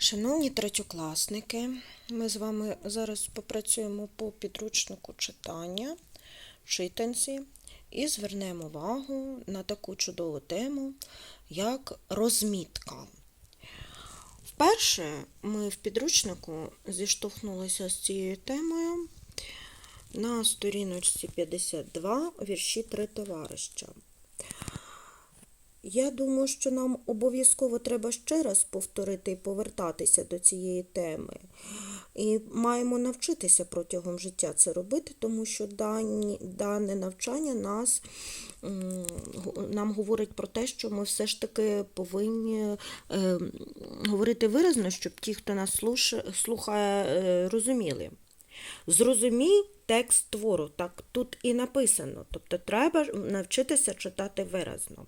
Шановні третьокласники, ми з вами зараз попрацюємо по підручнику читання, читанці і звернемо увагу на таку чудову тему, як розмітка. Вперше ми в підручнику зіштовхнулися з цією темою на сторіночці 52 вірші три товариша. Я думаю, що нам обов'язково треба ще раз повторити і повертатися до цієї теми. І маємо навчитися протягом життя це робити, тому що дані, дане навчання нас, нам говорить про те, що ми все ж таки повинні е, говорити виразно, щоб ті, хто нас слухає, е, розуміли. Зрозумій текст твору, так тут і написано. Тобто треба навчитися читати виразно.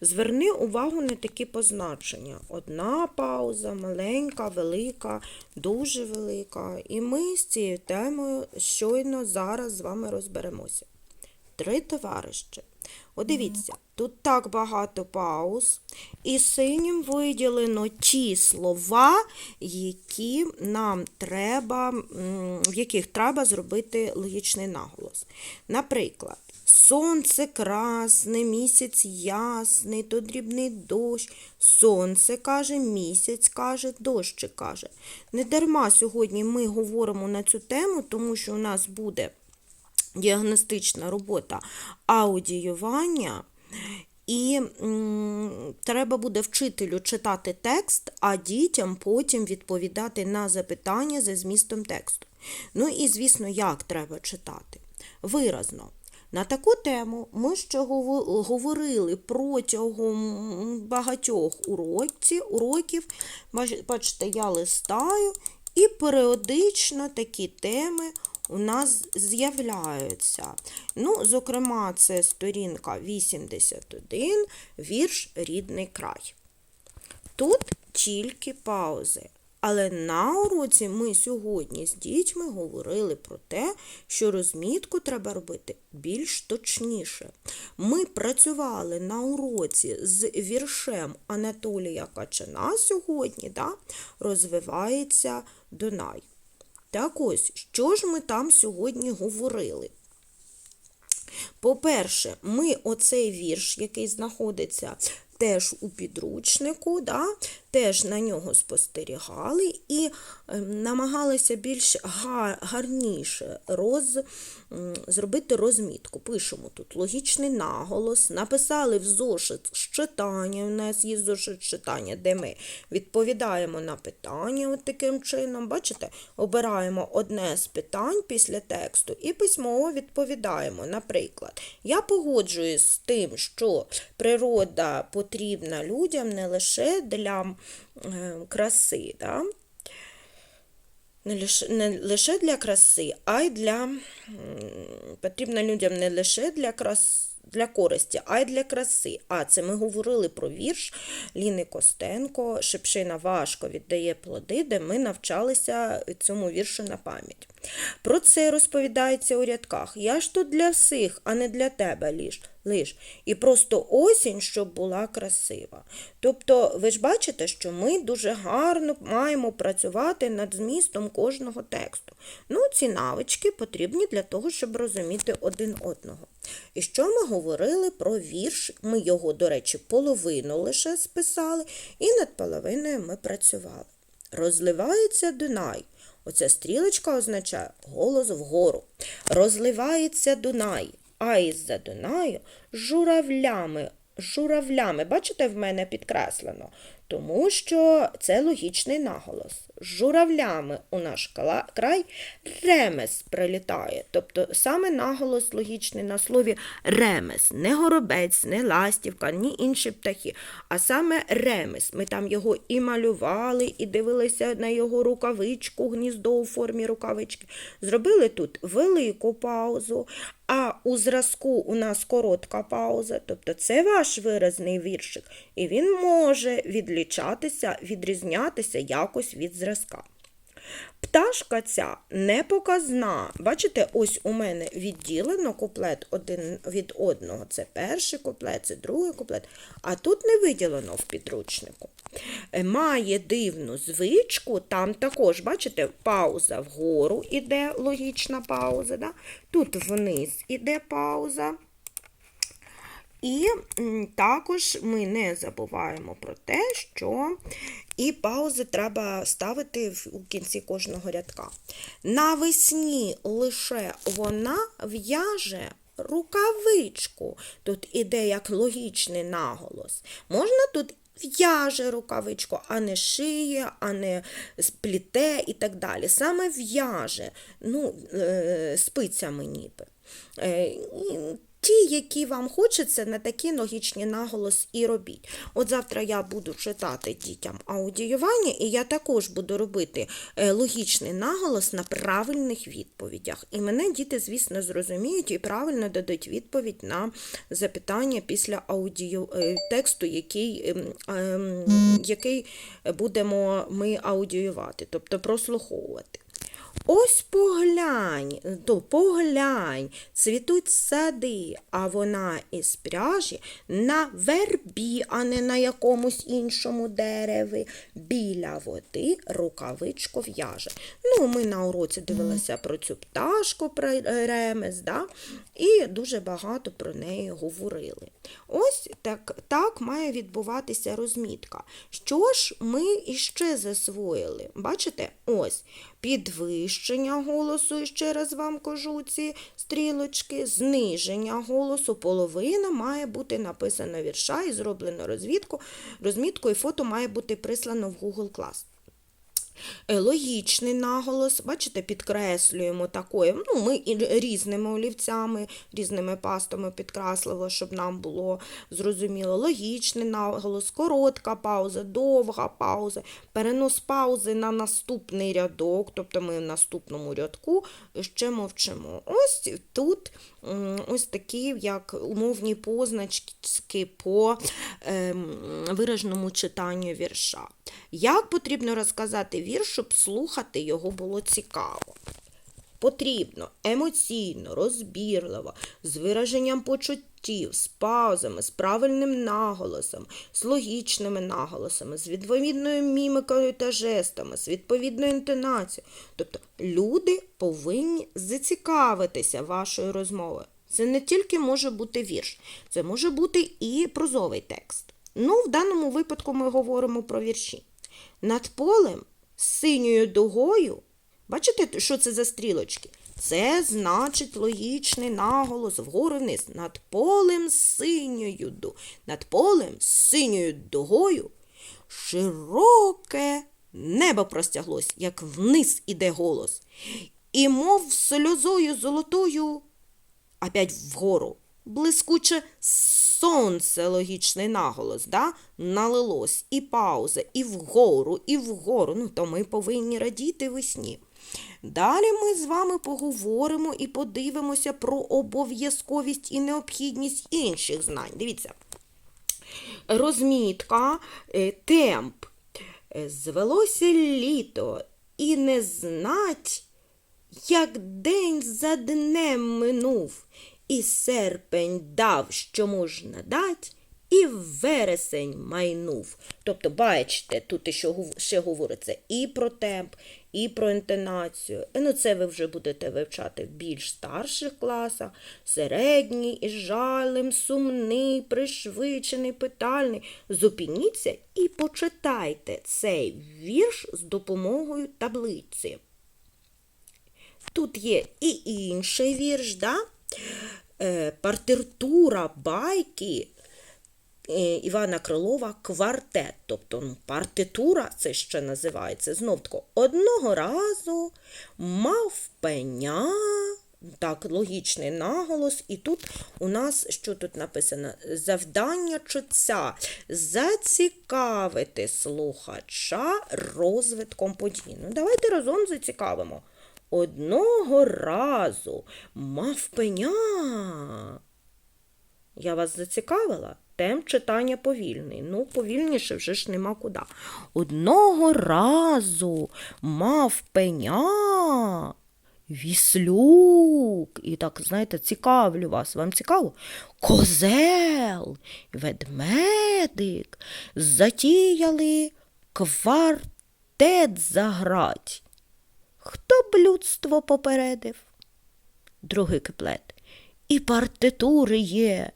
Зверни увагу на такі позначення. Одна пауза, маленька, велика, дуже велика. І ми з цією темою щойно зараз з вами розберемося. Три товариші. От дивіться, тут так багато пауз, і синім виділено ті слова, які нам треба, в яких треба зробити логічний наголос. Наприклад, сонце красне, місяць ясний, то дрібний дощ. Сонце каже, місяць каже, дощ каже. Не дарма сьогодні ми говоримо на цю тему, тому що у нас буде діагностична робота аудіювання, і м, треба буде вчителю читати текст, а дітям потім відповідати на запитання за змістом тексту. Ну і, звісно, як треба читати? Виразно. На таку тему ми ще говорили протягом багатьох уроків, уроків. Бачите, я листаю, і періодично такі теми у нас з'являються. Ну, зокрема, це сторінка 81, вірш Рідний край. Тут тільки паузи. Але на уроці ми сьогодні з дітьми говорили про те, що розмітку треба робити більш точніше. Ми працювали на уроці з віршем Анатолія Качана сьогодні, да? розвивається Дунай. Так ось, що ж ми там сьогодні говорили? По-перше, ми оцей вірш, який знаходиться теж у підручнику, да, теж на нього спостерігали і е, намагалися більш гарніше роз, зробити розмітку. Пишемо тут логічний наголос, написали в зошит читання. У нас є зошит читання, де ми відповідаємо на питання от таким чином. Бачите, обираємо одне з питань після тексту і письмово відповідаємо. Наприклад, я погоджуюсь з тим, що природа потрібна людям не лише для е, краси. Да? Не лише, для краси, а й для потрібна людям не лише для крас, для користі, а й для краси. А це ми говорили про вірш Ліни Костенко Шипшина важко віддає плоди, де ми навчалися цьому віршу на пам'ять. Про це розповідається у рядках. Я ж тут для всіх, а не для тебе лиш. лиш. І просто осінь, щоб була красива. Тобто, ви ж бачите, що ми дуже гарно маємо працювати над змістом кожного тексту. Ну, ці навички потрібні для того, щоб розуміти один одного. І що ми говорили про вірш? Ми його, до речі, половину лише списали, і над половиною ми працювали. Розливається Дунай. Оця стрілочка означає голос вгору. Розливається Дунай, а із-за Дунаю журавлями. Журавлями, бачите, в мене підкреслено, тому що це логічний наголос. Журавлями у наш край ремес прилітає. Тобто саме наголос логічний на слові ремес, не горобець, не ластівка, ні інші птахи, а саме ремес. Ми там його і малювали, і дивилися на його рукавичку, гніздо у формі рукавички. Зробили тут велику паузу, а у зразку у нас коротка пауза, тобто це ваш виразний віршик, і він може відлічатися, відрізнятися якось від зразка. Пташка ця не показна. Бачите, ось у мене відділено куплет один від одного. Це перший куплет, це другий куплет, а тут не виділено в підручнику. Е, Має дивну звичку, там також, бачите, пауза вгору іде логічна пауза. Да? Тут вниз іде пауза. І також ми не забуваємо про те, що і паузи треба ставити у кінці кожного рядка. Навесні лише вона в'яже рукавичку. Тут іде як логічний наголос. Можна тут в'яже рукавичку, а не шиє, а не спліте і так далі. Саме в'яже, ну, е, спицями ніби. Ті, які вам хочеться, на такі логічні наголос і робіть. От завтра я буду читати дітям аудіювання, і я також буду робити е, логічний наголос на правильних відповідях. І мене діти, звісно, зрозуміють і правильно дадуть відповідь на запитання після аудіо е, тексту, який, ем, ем, який будемо ми аудіювати, тобто прослуховувати. Ось поглянь, то поглянь, цвітуть сади, а вона із пряжі на вербі, а не на якомусь іншому дереві. Біля води рукавичку в'яже. Ну, ми на уроці дивилися про цю пташку про ремес, да? і дуже багато про неї говорили. Ось так, так має відбуватися розмітка. Що ж ми іще засвоїли? Бачите? Ось підвищення голосу, і ще раз вам кажу ці стрілочки, зниження голосу, половина має бути написано вірша і зроблено розвідку, розмітку, і фото має бути прислано в Google Class. Е, Логічний наголос, бачите, підкреслюємо такою. Ну, ми різними олівцями, різними пастами підкреслили, щоб нам було зрозуміло. Логічний наголос, коротка пауза, довга пауза, перенос паузи на наступний рядок, тобто ми в наступному рядку ще мовчимо. Ось тут ось такі, як умовні позначки по ем, вираженому читанню вірша. Як потрібно розказати вірш, щоб слухати його було цікаво? Потрібно емоційно, розбірливо, з вираженням почуттів, з паузами, з правильним наголосом, з логічними наголосами, з відповідною мімикою та жестами, з відповідною інтонацією. Тобто люди повинні зацікавитися вашою розмовою. Це не тільки може бути вірш, це може бути і прозовий текст. Ну, в даному випадку ми говоримо про вірші. Над полем з синьою дугою Бачите, що це за стрілочки? Це значить логічний наголос вгору вниз. Над полем з синьою ду. Над полем з синьою дугою широке небо простяглось, як вниз іде голос. І мов сльозою золотою, опять вгору, блискуче сонце логічний наголос, да? налилось і пауза, і вгору, і вгору. Ну, то ми повинні радіти весні. Далі ми з вами поговоримо і подивимося про обов'язковість і необхідність інших знань. Дивіться. Розмітка, е, темп. Е, Звелося літо і не знать, як день за днем минув, і серпень дав, що можна дать, і вересень майнув. Тобто, бачите, тут ще, ще говориться і про темп, і про інтонацію. Е, Ну, це ви вже будете вивчати в більш старших класах. Середній, із жалем, сумний, пришвидшений, питальний. Зупиніться і почитайте цей вірш з допомогою таблиці. Тут є і інший вірш, да? Е, партитура байки е, Івана Крилова квартет. Тобто ну, партитура, це ще називається знов таки одного разу мав пеня. Так, логічний наголос. І тут у нас що тут написано? Завдання читця зацікавити слухача розвитком подій. Ну, давайте разом зацікавимо. Одного разу мав пеня. Я вас зацікавила? Темп читання повільний. Ну, повільніше вже ж нема куди. Одного разу мав пеня віслюк. І так, знаєте, цікавлю вас. Вам цікаво? Козел, ведмедик затіяли квартет заграть. Хто б людство попередив? Другий куплет. І партитури є,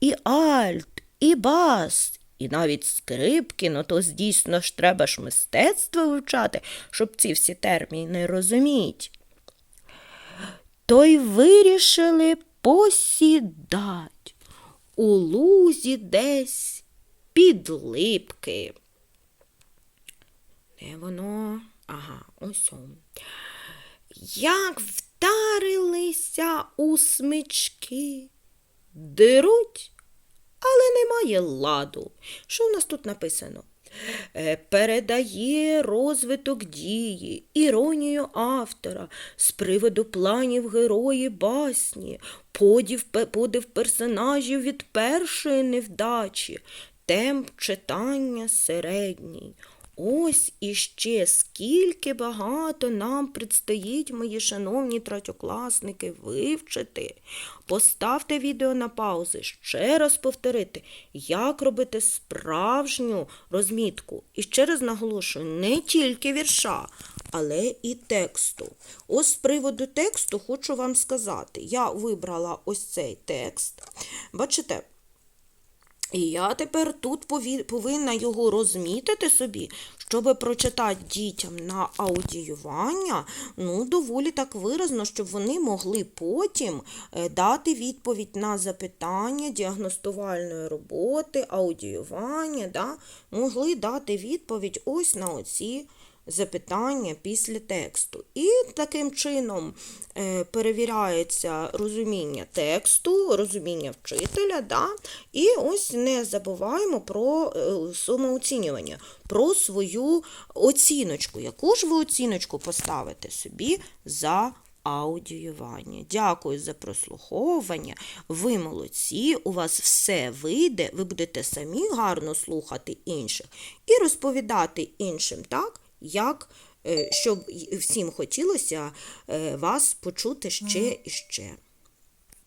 і альт, і бас, і навіть скрипки, ну то дійсно ж треба ж мистецтво вивчати, щоб ці всі терміни розуміти. То й вирішили посідать у лузі десь під липки. Де воно? Ага, ось он. Як вдарилися у смички, деруть, але немає ладу. Що в нас тут написано? Е, Передає розвиток дії, іронію автора з приводу планів герої басні, подів, подив персонажів від першої невдачі, темп читання середній. Ось іще скільки багато нам предстоїть, мої шановні третьокласники, вивчити. Поставте відео на паузи, ще раз повторити, як робити справжню розмітку. І ще раз наголошую, не тільки вірша, але і тексту. Ось з приводу тексту хочу вам сказати. Я вибрала ось цей текст. Бачите? І я тепер тут повинна його розмітити собі, щоб прочитати дітям на аудіювання, ну, доволі так виразно, щоб вони могли потім е, дати відповідь на запитання діагностувальної роботи, аудіювання, да? могли дати відповідь ось на оці запитання після тексту. І таким чином е, перевіряється розуміння тексту, розуміння вчителя. Да? І ось не забуваємо про е, самооцінювання, про свою оціночку. Яку ж ви оціночку поставите собі за аудіювання. Дякую за прослуховування. Ви молодці, у вас все вийде, ви будете самі гарно слухати інших і розповідати іншим так, як е, щоб всім хотілося е, вас почути ще і ще.